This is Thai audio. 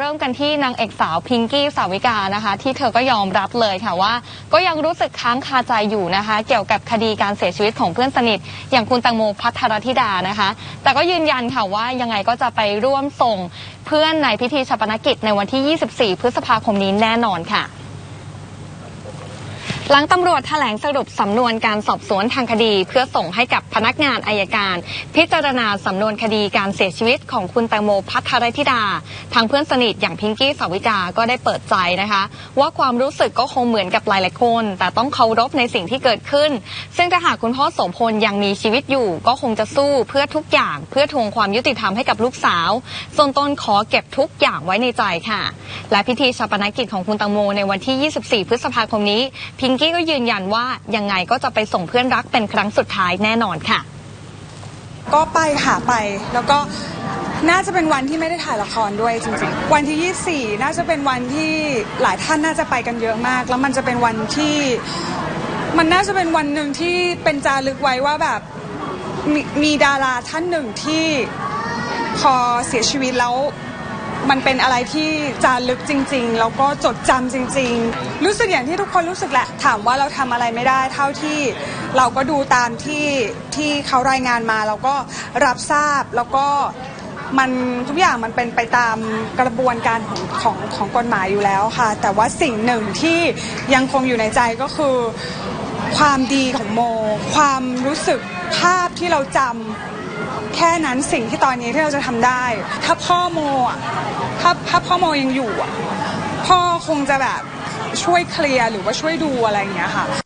เริ่มกันที่นางเอกสาวพิงกี้สาวิกานะคะ ที่เธอก็ยอมรับเลยค่ะว่า ก็ยังรู้สึกค้างคาใจอยู่นะคะ เกี่ยวกับคดีการเสียชีวิตของเพื่อนสนิท อย่างคุณตังโมพัทรธิดานะคะ แต่ก็ยืนยันค่ะว่ายังไงก็จะไปร่วมส่งเพื่อนในพิธีชาปนกิจในวันที่ 24 พฤษภาคมนี้แน่นอนค่ะ หลังตำรวจแถลงสรุปสำนวนการสอบสวนทางคดี เพื่อส่งให้กับพนักงานอายการ พิจารณาสำนวนคดีการเสียชีวิตของคุณแตงโมพัทรธิดา ทางเพื่อนสนิทอย่างพิงกี้สาวิกาก็ได้เปิดใจนะคะ ว่าความรู้สึกก็คงเหมือนกับหลายๆคน แต่ต้องเคารพในสิ่งที่เกิดขึ้น ซึ่งถ้าหากคุณพ่อสมพลยังมีชีวิตอยู่ ก็คงจะสู้เพื่อทุกอย่าง เพื่อทวงความยุติธรรมให้กับลูกสาวส่วนตนขอเก็บทุกอย่างไว้ในใจค่ะ และพิธีชาปนกิจของคุณตังโมในวันที่ 24 พฤษภาคมนี้ พิงกี้ก็ยืนยันว่ายังไงก็จะไปส่งเพื่อนรักเป็นครั้งสุดท้ายแน่นอนค่ะ ก็ไปหาไปแล้วก็น่าจะเป็นวันที่ไม่ได้ถ่ายละครด้วยจริงๆ วันที่ 24 น่าจะเป็นวันที่หลายท่านน่าจะไปกันเยอะมาก แล้วมันจะเป็นวันที่ มันน่าจะเป็นวันหนึ่งที่เป็นจารึกไว้ว่าแบบมมีดาราท่านหนึ่งที่พอเสียชีวิตแล้ว มันเป็นอะไรที่จารึกจริง ๆ แล้วก็จดจำจริง ๆ รู้สึกอย่างที่ทุกคนรู้สึกแหละ ถามว่าเราทำอะไรไม่ได้ เท่าที่เราก็ดูตามที่ที่เขารายงานมาเราก็รับทราบแล้วก็มันทุกอย่างมันเป็นไปตามกระบวนการของของของกฎหมายอยู่แล้วค่ะ แต่ว่าสิ่งหนึ่งที่ยังคงอยู่ในใจก็คือ ความดีของโม ความรู้สึกภาพที่เราจำ แค่นั้นสิ่งที่ตอนนี้ที่เราจะทำได้ ถ้าพ่อโมอะถ้าถ้าพ่อโมยังอยู่อะพ่อคงจะแบบช่วยเคลียร์หรือว่าช่วยดูอะไรอย่างเงี้ยค่ะ